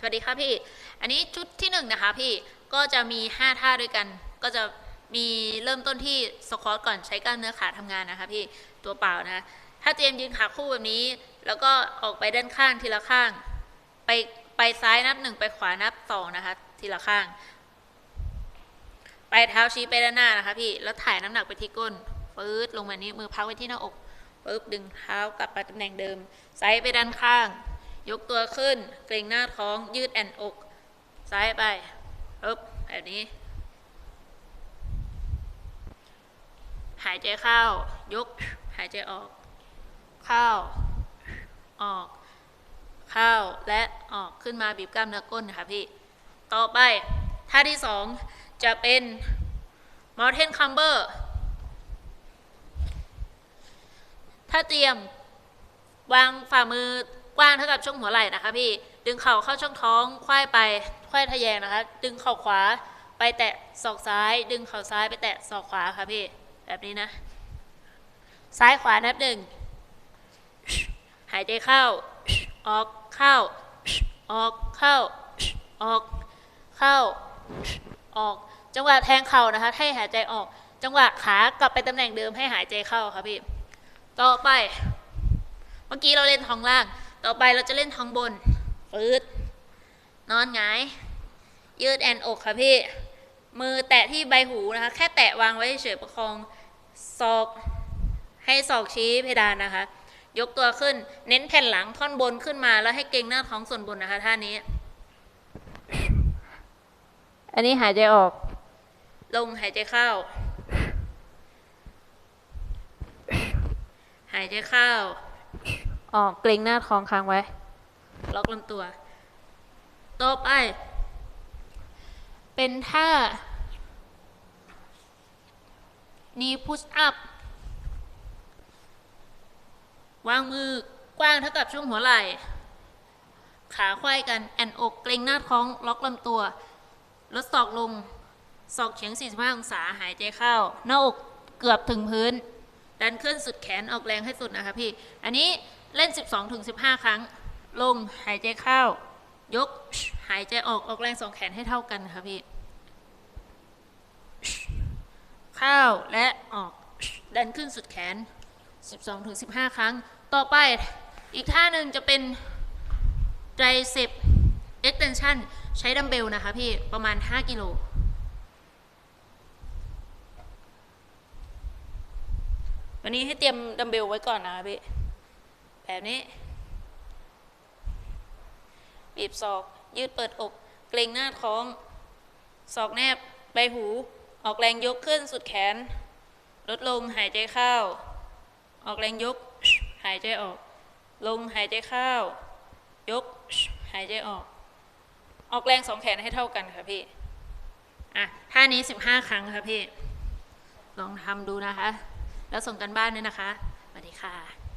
สวัสดีค่ะพี่ อันนี้ชุดที่หนึ่งนะคะพี่ ก็จะมี 5 ท่าด้วยกัน ก็จะมีเริ่มต้นที่สควอตก่อนใช้กล้ามเนื้อขาทำงานนะคะพี่ ตัวเปล่านะ ถ้าเตรียมยืนขาคู่แบบนี้ แล้วก็ออกไปด้านข้างทีละข้าง ไปไปซ้ายนับหนึ่งไปขวานับสองนะคะทีละข้าง ไปเท้าชี้ไปด้านหน้านะคะพี่ แล้วถ่ายน้ำหนักไปที่ก้นฟืดลงมานี้มือพักไว้ที่หน้าอกปึ๊บดึงเท้ากลับไปตำแหน่งเดิม ไซด์ไปด้านข้าง ยกตัวขึ้น เกรงหน้าท้อง ยืดแอนอก ซ้ายไปปึ๊บแบบนี้ หายใจเข้า ยก หายใจออก เข้า ออก เข้า และออก ขึ้นมาบีบกล้ามเนื้อก้นนะคะพี่ ต่อไป ท่าที่สองจะเป็น mountain climber ถ้าเตรียม วางฝ่ามือ กว้างเท่ากับช่วงหัวไหล่นะคะพี่ดึงเข่าเข้าช่องท้องควายไปควายทะแยงนะคะ ดึงเข่าขวาไปแตะศอกซ้าย ดึงเข่าซ้ายไปแตะศอกขวาค่ะพี่แบบนี้นะ ซ้ายขวานับหนึ่งหายใจเข้า ออกเข้า ออกเข้า ออกเข้า ออก จังหวะแทงเข่านะคะ ให้หายใจออก จังหวะขากลับไปตำแหน่งเดิมให้หายใจเข้าค่ะพี่ ต่อไป เมื่อกี้เราเล่นท้องล่าง ต่อไปเราจะเล่นท้องบนฟืดนอนหงาย ยืดแอนอกค่ะพี่ มือแตะที่ใบหูนะคะ แค่แตะวางไว้เฉยๆประคองศอก ให้ศอกชี้เพดานนะคะ ยกตัวขึ้น เน้นแผ่นหลังท่อนบนขึ้นมา แล้วให้เกร็งหน้าท้องส่วนบนนะคะท่านี้ อันนี้หายใจออก ลงหายใจเข้า หายใจเข้า ออกเกรงหน้าท้องค้างไว้ ล็อกลำตัว ต่อไป เป็นท่า knee push up วางมือกว้างเท่ากับช่วงหัวไหล่ ขาควายกัน แอนอกเกรงหน้าท้อง ล็อกลำตัว ลดศอกลง ศอกเฉียง 45 องศา หายใจเข้า หน้าอกเกือบถึงพื้น ดันขึ้นสุดแขนออกแรงให้สุดนะคะพี่ อันนี้ เล่น 12ถึง15 ครั้ง ลงหายใจเข้า ยก หายใจออกออกแรงสองแขนให้เท่ากันค่ะพี่เข้าและออกดันขึ้นสุดแขน 12ถึง15 ครั้ง ต่อไปอีกท่าหนึ่งจะเป็น tricep extension ใช้ดัมเบลนะคะพี่ ประมาณ 5 กิโลวันนี้ให้เตรียมดัมเบลไว้ก่อนนะคะพี่ แบบนี้ บีบศอก ยืดเปิดอก เกรงหน้าท้อง ศอกแนบ ใบหู ออกแรงยกขึ้นสุดแขน ลดลงหายใจเข้า ออกแรงยก หายใจออก ลงหายใจเข้า ยก หายใจออก ออกแรงสองแขนให้เท่ากันค่ะพี่ อะ ท่านี้ 15 ครั้งค่ะพี่ ลองทำดูนะคะ แล้วส่งกันบ้านด้วยนะคะสวัสดีค่ะ